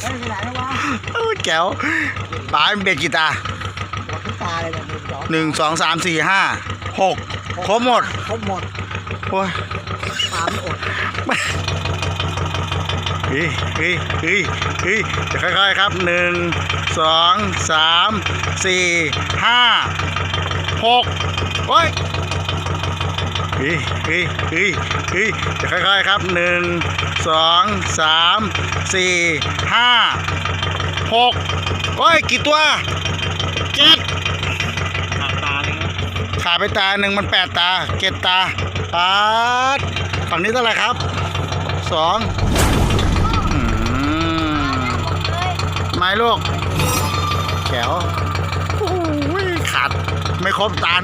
เฮ้ยไปไหนแล้ววะโอ้ยแก้วปลาเป็นเบ็ดกีตาหมดทุกตาเลยเนี่ยหนึ่งสองหนึ่งสองสามสี่ห้าหกครบหมดครบหมดโอ้ยปลาไม่อดเฮ้ยเฮ้ยเฮ้ยเฮ้ยจะค่อยๆครับหนึ่งสองสามสี่ห้าหกโอ้ย เฮ้ยเฮ้ยเฮ้ยเฮ้ยจะค่อยๆครับหนึ่งสองสามสี่ห้าหกโอ้ยกี่ตัวเจ็ดขาดตาเลยนะขาไปตาหนึ่งมันแปดตาเจ็ดตาปาดฝั่งนี้เท่าไหร่ครับสองอืมไม้ลูกแขวโอ้ยขาดไม่ครบตา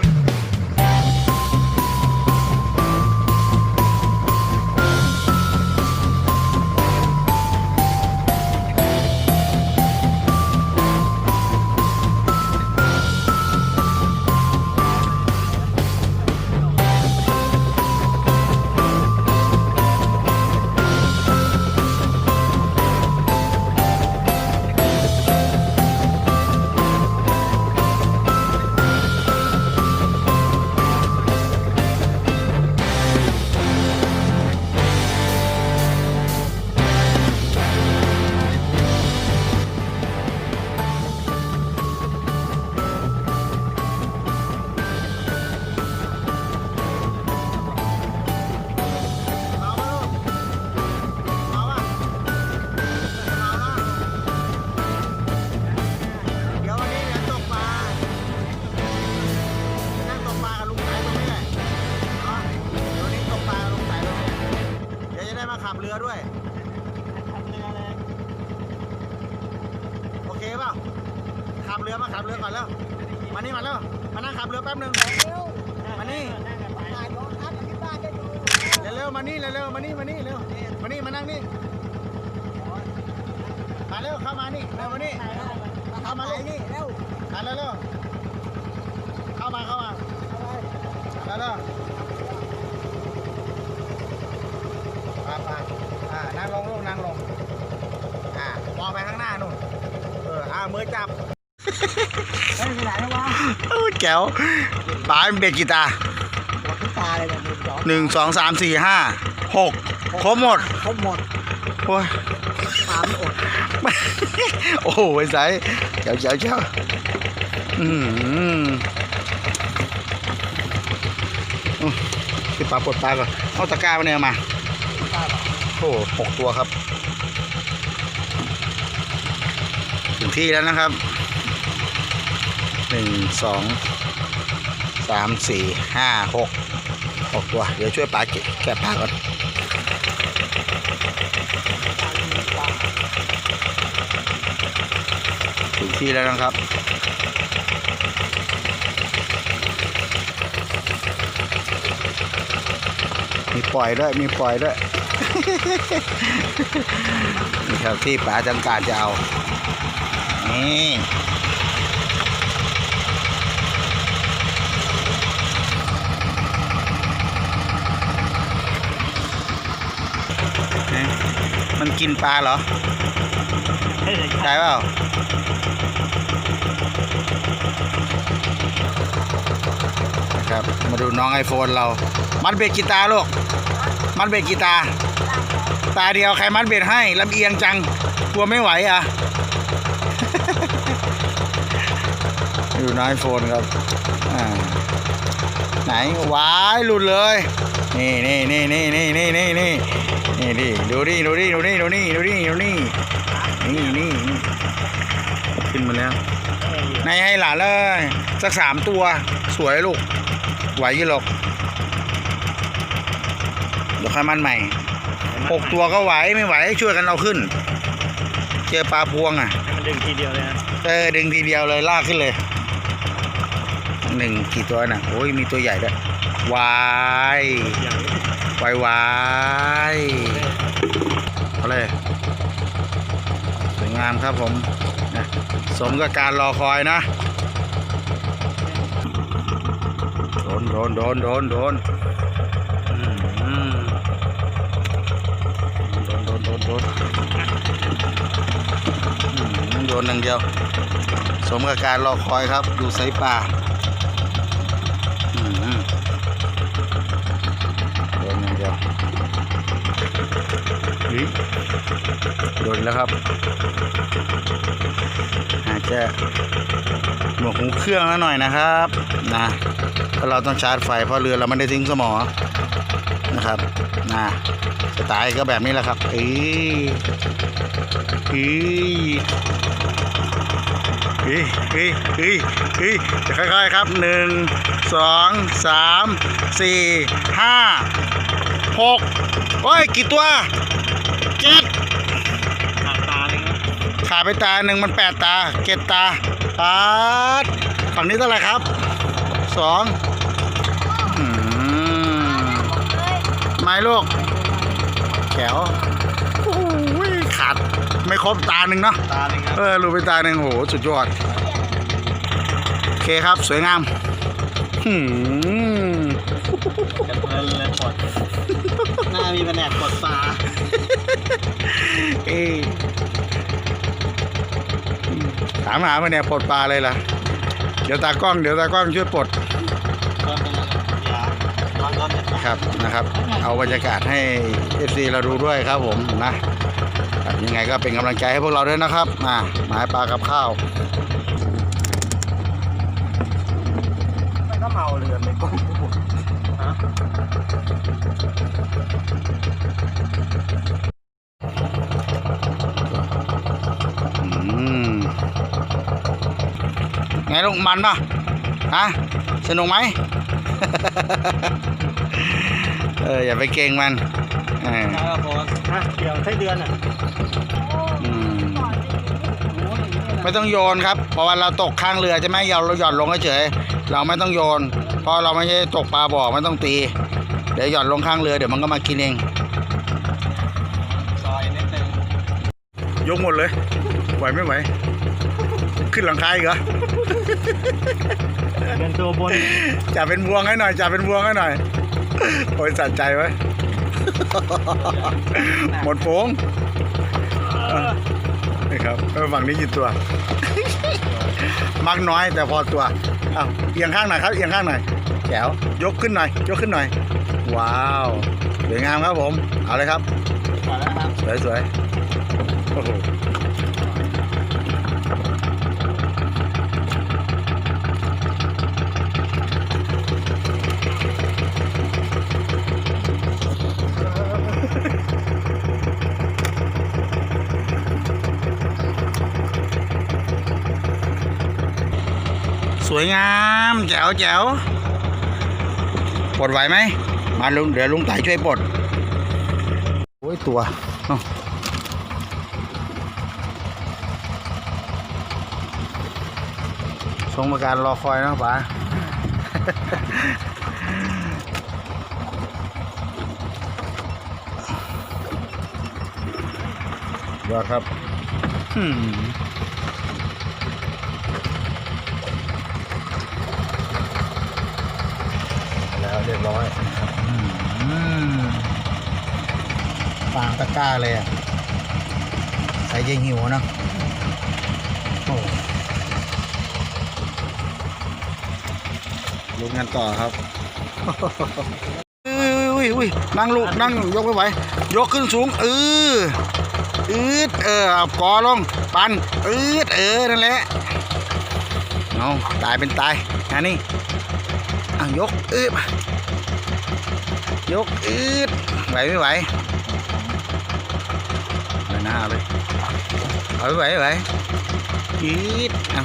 ขับเรือมาขับเรือก่อนแล้วมานี่มาแล้วมานั่งขับเรือแป๊บหนึงมานี่ถ่ายรถครับที่บ้านจะดูเร็วๆมานี่เร็วๆมานี่มานี่เร็วมานี่มานั่งนี่มาเร็วเข้ามานี่เร็วมานี่ทำอะไรนี่เร็วมาเร็วเข้ามาเข้ามาแล้วเร็วมามาอ่านั่งลงลูกนั่งลงอ่ามองไปข้างหน้านู่นเอออ่ามือจับ โอ้ยแก้วปลาเป็นเบ็ดกีตาหมดทุกตาเลยเนี่ยหนึ่งสองหนึ่งสองสามสี่ห้าหกครบหมดครบหมดโอ้ยปลาไม่อดโอ้โหไอ้สายเจ้าเจ้าเจ้าอืมพี่ปลาปลดปลาก่อนเอาตะกร้ามาเนี่ยมาโอ้โหหกตัวครับ ถึงที่แล้วนะครับ หนึ่งสองสามสี่ห้าหกหกตัว เดี๋ยวช่วยปลาเก็บแกะปลาก่อนถึงที่แล้วนะครับมีปล่อยด้วย มีปล่อยด้วย นี่ครับที่ป๋าจังการจะเอา นี่ มันกินปลาเหรอใช่เปล่าครับ มาดูน้องไอโฟนเรา มัดเบ็ดกีตาร์ลูก มัดเบ็ดกีตาร์ตาเดียวใครมัดเบ็ดให้ลำเอียงจัง กลัวไม่ไหวอะ ดูน้องไอโฟนครับ อ่า ไหนวายหลุดเลย นี่นี่นี่นี่นี่นี่นี่นี่นี่ดิดูดิดูดิดูดิดูนี่ดูนี่ดูนี่นี่นี่นี่ขึ้นมาแล้วในให้หลานเลย สักสามตัวสวยลูก ไหวยี่หรอกเดี๋ยวค่อยมันใหม่หกตัวก็ไหวไม่ไหวช่วยกันเอาขึ้น เจอปลาพวงอะดึงทีเดียวเลยนะเออดึงทีเดียวเลยลากขึ้นเลยหนึ่งกี่ตัวน่ะโอ้ยมีตัวใหญ่ด้วย วายวายวายเอาเลยสวยงามครับผมนะสมกับการรอคอยนะโดนโดนโดนโดนโดนโดนโดนโดนโดนนหนึ่งเดียว สมกับการรอคอยครับ ดูไซปลาอืมโดนอย่างเดียวเฮ้ย โดนแล้วครับ อาจจะหมวกหูเครื่องแล้วหน่อยนะครับนะเพราะเราต้องชาร์จไฟเพราะเรือเราไม่ได้ทิ้งสมอนะครับนะสไตล์ก็แบบนี้แหละครับเอ้ยเอ้ยเฮ้ยเฮ้ยเฮ้ยเฮ้ยจะค่อยๆครับหนึ่งสองสามสี่ห้าหกโอ้ย กี่ตัวเจ็ด ขาดตาเลยนะ ขาดไปตาหนึ่งมันแปดตาเจ็ดตาปาดฝั่งนี้เท่าไหร่ครับสองอืมไม่ลูกแขวโอ้ยขาดไม่ครบตาหนึ่งเนาะตาเลยครับเออรูปไปตาหนึ่งโหสุดยอดโอเคครับสวยงามหืมจะเพลินเลยปลดหน้ามีแผนกปลดปลาเอ้ย ถามหามาเนี่ยปลดปลาเลยล่ะ เดี๋ยวตากล้องเดี๋ยวตากล้องช่วยปลดครับนะครับ เอาบรรยากาศให้ FC เราดูด้วยครับผมนะยังไงก็เป็นกำลังใจให้พวกเราด้วยนะครับมาหมายปลากับข้าวไม่ก็เมาเรือไม่ก้มฮะ อืมไงลูกมันป่ะฮะสนุกไหมเอออย่าไปเก่งมันเออใช่ป่ะโพสฮะเดี๋ยวใช้เดือนอะอืมไม่ต้องโยนครับเพราะว่าเราตกข้างเรือใช่ไหมเราหย่อนลงเฉยๆเราไม่ต้องโยน เพราะเราไม่ใช่ตกปลาบ่อไม่ต้องตี เดี๋ยวหย่อนลงข้างเรือเดี๋ยวมันก็มากินเองซอยนิดนึงยกหมดเลยไหวไม่ไหวขึ้นหลังคาอีกเหรอ เป็นตัวบนจับเป็นบวงให้หน่อยจับเป็นบวงให้หน่อยโอ้ยสัใจไว้หมดโป้งนี่ครับเออฝั่งนี้กี่ตัวมักน้อยแต่พอตัวอ้าวเอียงข้างหน่อยครับเอียงข้างหน่อยแจ๋วยกขึ้นหน่อย ยกขึ้นหน่อย ว้าวสวยงามครับผม เอาเลยครับมาแล้วครับสวยสวยโอ้โห วยงามแจ๋วแจ๋วปลดไหวไหมมาลุงเดี๋ยวลุงไต่ช่วยปลดโอ้ยตัวทรงประการรอคอยนะป๋ายอดครับอืมแล้วเรียบร้อยอืมฟางตะกร้าเลยอะใส่ใจหิวเนอะโอ้ลุกกันต่อครับอุ้ยอุ้ยอุ้ยนั่งลูกนั่งยกไม่ไหวยกขึ้นสูงเอออืดเออเอากอลงปันอืดเออนั่นแหละเอาตายเป็นตายอันนี้อะยกอืด ยกอืดไหวไม่ไหวเอาหน้าเอาเลยเอาไหวไหวอีดเอา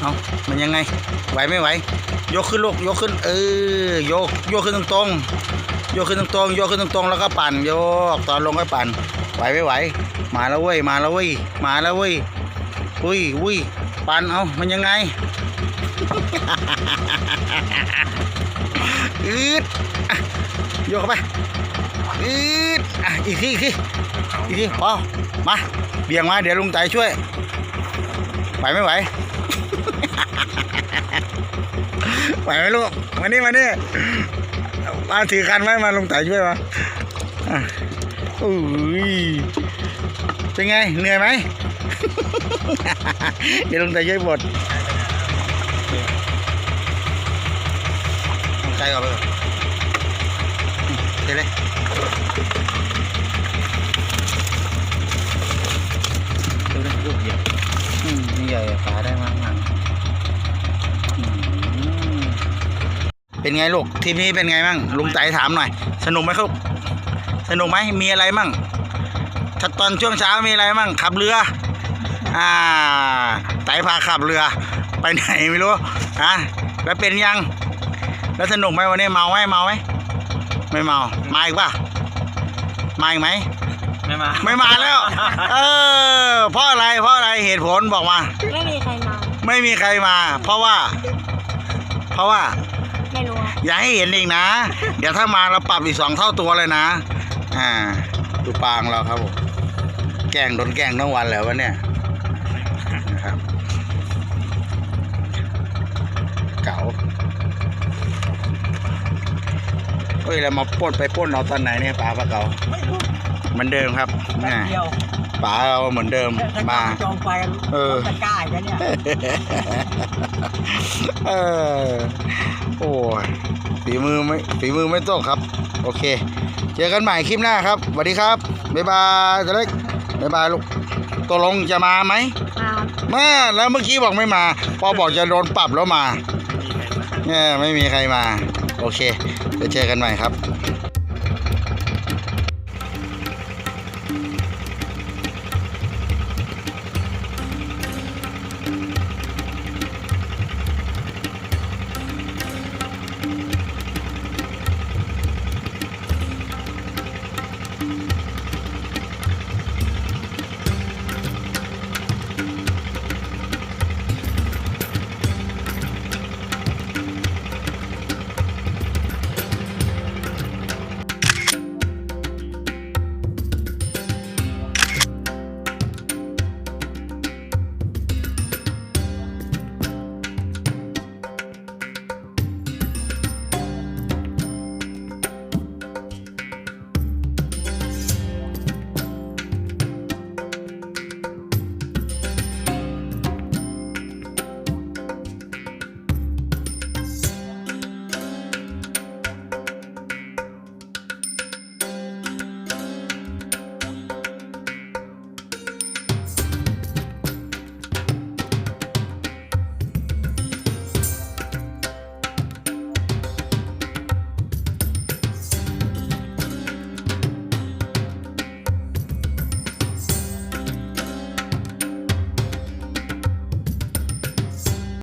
เอามันยังไง ไหวไม่ไหว ยกขึ้นลูกยกขึ้น เออ ยก ยกขึ้นตรงๆยกขึ้นตรงๆยกขึ้นตรงๆแล้วก็ปั่นโยกตอนลงก็ปั่น ไหวไม่ไหว มาแล้วเว้ย มาแล้วเว้ย มาแล้วเว้ยอุ้ยอุ้ยปั่นเอามันยังไง อืด โยกเข้าไปอืดอะอีกทีอีกทีอีกทีพอมาเบี่ยงมาเดี๋ยวลุงไต่ช่วยไหวไม่ไหวไหวไหมลูกมานี่มานี่มาถือคันไว้มาลุงไต่ช่วยมาอะอุ้ยเป็นไงเหนื่อยไหมเดี๋ยวลุงใจช่วยบดลุงใจออกไปก่อนอืมเทเลยดูดิลูกใหญ่อืมนี่ใหญ่ฝาได้มากมากอืมเป็น ไงลูกทีมนี้เป็นไงมั่งลุงใจถามหน่อย สนุกไหมครับสนุกไหมมีอะไรมั่งถ้าตอนช่วงเช้ามีอะไรมั่งขับเรือ อ่าไต่พาขับเรือ ไปไหนไม่รู้อะแล้วเป็นยัง แล้วสนุกไหมวันนี้เมาไหมเมาไหมไม่เมามาอีกป่ะมาอีกไหมไม่มาไม่มาแล้ว เออเพราะอะไรเพราะอะไรเหตุผลบอกมา ไม่มีใครมา ไม่มีใครมา เพราะว่า เพราะว่าไม่รู้ อะอย่าให้เห็นอีกนะ เดี๋ยวถ้ามาเราปรับอีกสองเท่าตัวเลยนะ อ่าดูปางเราครับผมแกล้งโดนแกล้งทั้งวันแล้ววะเนี่ยนะครับเก๋าเฮ้ยเรามาปล้นไปปล้นเอาตอนไหนเนี่ยป๋าปลาเก๋าเหมือนเดิมครับแม่เดียวป๋าเราเหมือนเดิมมา จองไปเออตะกร้าอีกันเนี่ย เออโอ้ยฝีมือไม่ฝีมือไม่ตกครับ โอเค เจอกันใหม่คลิปหน้าครับสวัสดีครับ บ๊ายบายตัวเล็กบ๊ายบายลูกตกลงจะมาไหมมาครับมาแล้วเมื่อกี้บอกไม่มา พอบอกจะโดนปรับแล้วมาเนี่ยไม่มีใครมา โอเคจะเจอกันใหม่ครับ